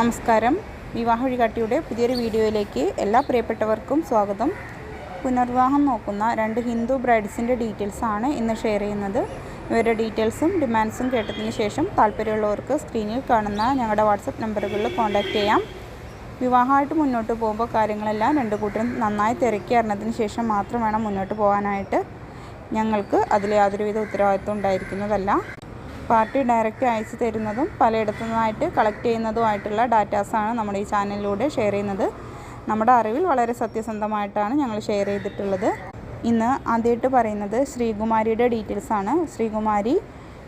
നമസ്കാരം. വിവാഹ വഴികാട്ടിയുടെ പുതിയൊരു വീഡിയോയിലേക്ക് എല്ലാ പ്രിയപ്പെട്ടവർക്കും സ്വാഗതം. പുനർവിവാഹം നോക്കുന്ന രണ്ട് ഹിന്ദു ബ്രൈഡ്സിന്റെ ഡീറ്റെയിൽസാണ് ഇന്ന് ഷെയർ ചെയ്യുന്നത്. ഇവരുടെ ഡീറ്റെയിൽസും ഡിമാൻഡ്സും കേട്ടതിന് ശേഷം താല്പര്യമുള്ളവർക്ക് സ്ക്രീനിൽ കാണുന്ന ഞങ്ങളുടെ വാട്സപ്പ് നമ്പറുകളിൽ കോൺടാക്റ്റ് ചെയ്യാം. വിവാഹമായിട്ട് മുന്നോട്ട് പോകുമ്പോൾ കാര്യങ്ങളെല്ലാം രണ്ട് കൂട്ടരും നന്നായി തിരക്കി അറിഞ്ഞതിന് ശേഷം മാത്രം വേണം മുന്നോട്ട് പോകാനായിട്ട്. ഞങ്ങൾക്ക് അതിൽ യാതൊരുവിധ ഉത്തരവാദിത്വം ഉണ്ടായിരിക്കുന്നതല്ല. പാർട്ടി ഡയറക്റ്റ് അയച്ചു തരുന്നതും പലയിടത്തു നിന്നായിട്ട് കളക്ട് ചെയ്യുന്നതുമായിട്ടുള്ള ഡാറ്റാസാണ് നമ്മുടെ ഈ ചാനലിലൂടെ ഷെയർ ചെയ്യുന്നത്. നമ്മുടെ അറിവിൽ വളരെ സത്യസന്ധമായിട്ടാണ് ഞങ്ങൾ ഷെയർ ചെയ്തിട്ടുള്ളത്. ഇന്ന് ആദ്യമായിട്ട് പറയുന്നത് ശ്രീകുമാരിയുടെ ഡീറ്റെയിൽസ് ആണ്. ശ്രീകുമാരി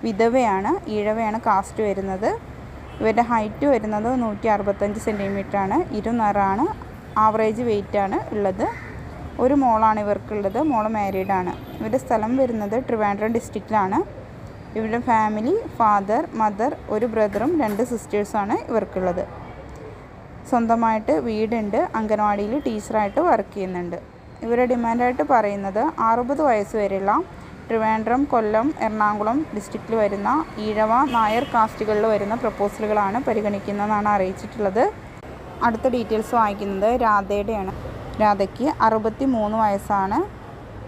വിധവയാണ് ഈഴവയാണ് കാസ്റ്റ് വരുന്നത്. ഇവരുടെ ഹൈറ്റ് വരുന്നത് നൂറ്റി അറുപത്തഞ്ച് സെന്റിമീറ്റർ ആണ് ഇരുനിറാണ് ആവറേജ് വെയിറ്റാണ് ഉള്ളത്. ഒരു മോളാണ് ഇവർക്കുള്ളത് മോൾ മാരീഡാണ് ഇവരുടെ സ്ഥലം വരുന്നത് ട്രിവാൻഡ്രം ഡിസ്ട്രിക്റ്റിലാണ് ഇവരുടെ ഫാമിലി ഫാദർ മദർ ഒരു ബ്രദറും രണ്ട് സിസ്റ്റേഴ്സാണ് ഇവർക്കുള്ളത്. സ്വന്തമായിട്ട് വീടുണ്ട് അംഗനവാടിയിൽ ടീച്ചറായിട്ട് വർക്ക് ചെയ്യുന്നുണ്ട്. ഇവരുടെ ഡിമാൻഡായിട്ട് പറയുന്നത് അറുപത് വയസ്സ് വരെയുള്ള ട്രിവാൻഡ്രം കൊല്ലം എറണാകുളം ഡിസ്ട്രിക്റ്റിൽ വരുന്ന ഈഴവ നായർ കാസ്റ്റുകളിൽ വരുന്ന പ്രപ്പോസലുകളാണ് പരിഗണിക്കുന്നതെന്നാണ് അറിയിച്ചിട്ടുള്ളത്. അടുത്ത ഡീറ്റെയിൽസ് വായിക്കുന്നത് രാധയുടെയാണ്. രാധയ്ക്ക് അറുപത്തി മൂന്ന് വയസ്സാണ്.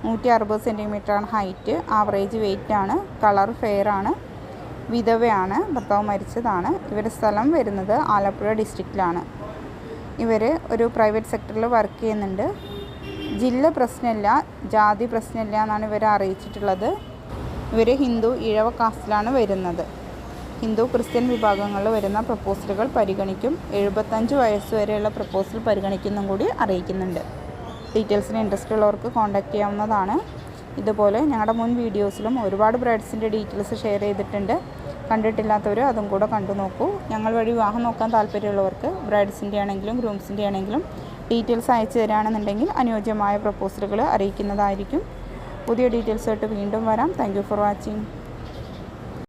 നൂറ്റി അറുപത് സെന്റിമീറ്ററാണ് ഹൈറ്റ്. ആവറേജ് ആണ് കളർ ഫെയർ ആണ് വിധവയാണ്. ഭർത്താവ് മരിച്ചതാണ്. ഇവരുടെ സ്ഥലം വരുന്നത് ആലപ്പുഴ ഡിസ്ട്രിക്റ്റിലാണ്. ഇവർ ഒരു പ്രൈവറ്റ് സെക്ടറിൽ വർക്ക് ചെയ്യുന്നുണ്ട്. ജില്ല പ്രശ്നമില്ല ജാതി പ്രശ്നമില്ല എന്നാണ് ഇവരെ അറിയിച്ചിട്ടുള്ളത്. ഇവർ ഹിന്ദു ഇഴവ കാസ്റ്റിലാണ് വരുന്നത്. ഹിന്ദു ക്രിസ്ത്യൻ വിഭാഗങ്ങളിൽ വരുന്ന പ്രപ്പോസലുകൾ പരിഗണിക്കും. എഴുപത്തഞ്ച് വയസ്സ് വരെയുള്ള പ്രപ്പോസൽ പരിഗണിക്കുന്നും കൂടി അറിയിക്കുന്നുണ്ട്. ഡീറ്റെയിൽസിന് ഇൻട്രസ്റ്റ് ഉള്ളവർക്ക് കോൺടാക്റ്റ് ചെയ്യാവുന്നതാണ്. ഇതുപോലെ ഞങ്ങളുടെ മുൻ വീഡിയോസിലും ഒരുപാട് ബ്രൈഡ്സിന്റെ ഡീറ്റെയിൽസ് ഷെയർ ചെയ്തിട്ടുണ്ട്. കണ്ടിട്ടില്ലാത്തവർ അതും കൂടെ കണ്ടു നോക്കൂ. ഞങ്ങൾ വഴി വിവാഹം നോക്കാൻ താല്പര്യമുള്ളവർക്ക് ബ്രൈഡ്സിന്റെ ആണെങ്കിലും ഗ്രൂംസിന്റെ ആണെങ്കിലും ഡീറ്റെയിൽസ് അയച്ചു തരാണെന്നുണ്ടെങ്കിൽ അനുയോജ്യമായ പ്രപ്പോസലുകൾ അറിയിക്കുന്നതായിരിക്കും. പുതിയ ഡീറ്റെയിൽസായിട്ട് വീണ്ടും വരാം. Thank for watching